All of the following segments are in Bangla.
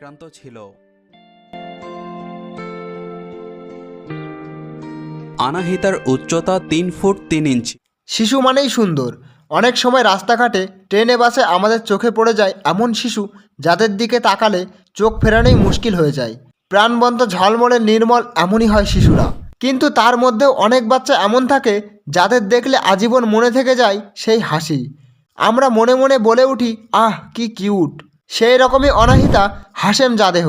আক্রান্ত ছিল। আনাহিতার উচ্চতা তিন ফুট তিন ইঞ্চি। শিশু মানেই সুন্দর। অনেক সময় রাস্তাঘাটে ট্রেনে, বাসে আমাদের চোখে পড়ে যায় এমন শিশু যাদের দিকে তাকালে চোখ ফেরানোই মুশকিল হয়ে যায়। প্রাণবন্ত ঝলমলে নির্মল এমনই হয় শিশুরা। কিন্তু তার মধ্যেও অনেক বাচ্চা এমন থাকে যাদের দেখলে আজীবন মনে থেকে যায় সেই হাসি। আমরা মনে মনে বলে উঠি, আহ, কি কিউট। সেই রকমই অনাহিতা হাসেম জাদেহ।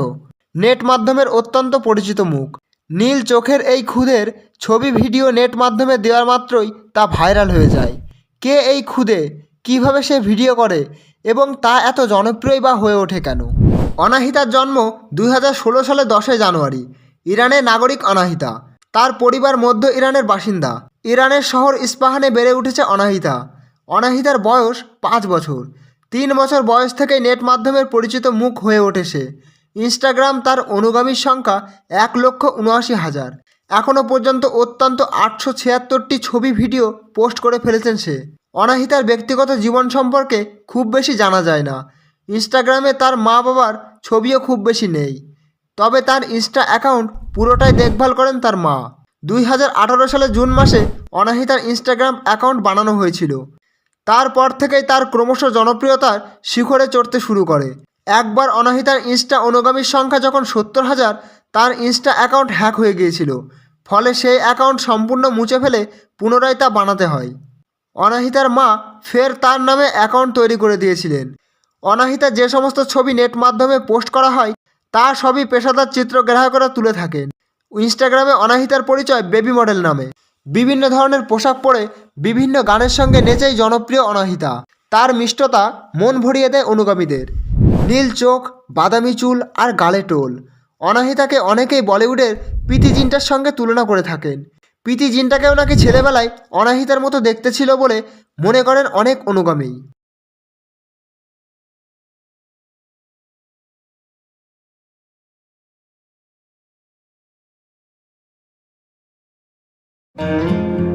নেট মাধ্যমের অত্যন্ত পরিচিত মুখ। নীল চোখের এই খুদের ছবি ভিডিও নেট মাধ্যমে দেওয়ার মাত্রই তা ভাইরাল হয়ে যায়। কে এই খুদে? কীভাবে সে ভিডিও করে? এবং তা এত জনপ্রিয় বা হয়ে ওঠে কেন? অনাহিতার জন্ম দুই সালে দশই জানুয়ারি। ইরানের নাগরিক অনাহিতা। তার পরিবার মধ্য ইরানের বাসিন্দা। ইরানের শহর ইস্পাহানে বেড়ে উঠেছে অনাহিতা। অনাহিতার বয়স পাঁচ বছর। তিন বছর বয়স থেকেই নেট মাধ্যমের পরিচিত মুখ হয়ে ওঠে সে ইনস্টাগ্রাম তার অনুগামীর সংখ্যা এক লক্ষ উনআশি হাজার। এখনও পর্যন্ত অত্যন্ত আটশো ছিয়াত্তরটি ছবি ভিডিও পোস্ট করে ফেলেছেন সে। অনাহিতার ব্যক্তিগত জীবন সম্পর্কে খুব বেশি জানা যায় না। ইনস্টাগ্রামে তার মা বাবার ছবিও খুব বেশি নেই। তবে তার ইনস্টা অ্যাকাউন্ট পুরোটাই দেখভাল করেন তার মা। দুই হাজার আঠারো সালে জুন মাসে অনাহিতার ইনস্টাগ্রাম অ্যাকাউন্ট বানানো হয়েছিল। তারপর থেকেই তার ক্রমশ জনপ্রিয়তার শিখরে চড়তে শুরু করে। একবার অনাহিতার ইনস্টা অনুগামীর সংখ্যা যখন সত্তর হাজার, তার ইনস্টা অ্যাকাউন্ট হ্যাক হয়ে গিয়েছিল। ফলে সেই অ্যাকাউন্ট সম্পূর্ণ মুছে ফেলে পুনরায় তা বানাতে হয়। অনাহিতার মা ফের তার নামে অ্যাকাউন্ট তৈরি করে দিয়েছিলেন। অনাহিতা যে সমস্ত ছবি নেট মাধ্যমে পোস্ট করা হয়, তা সবই পেশাদার চিত্রগ্রাহকরা তুলে থাকেন। ইনস্টাগ্রামে অনাহিতার পরিচয় বেবি মডেল নামে। বিভিন্ন ধরনের পোশাক পরে বিভিন্ন গানের সঙ্গে নেচেই জনপ্রিয় অনাহিতা। তার মিষ্টতা মন ভরিয়ে দেয় অনুগামীদের। নীল চোখ, বাদামি চুল আর গালে টোল। অনাহিতাকে অনেকেই বলিউডের প্রীতি জিন্টার সঙ্গে তুলনা করে থাকেন। প্রীতি জিন্টাকেও নাকি ছেলেবেলায় অনাহিতার মতো দেখতে ছিল বলে মনে করেন অনেক অনুগামী। Música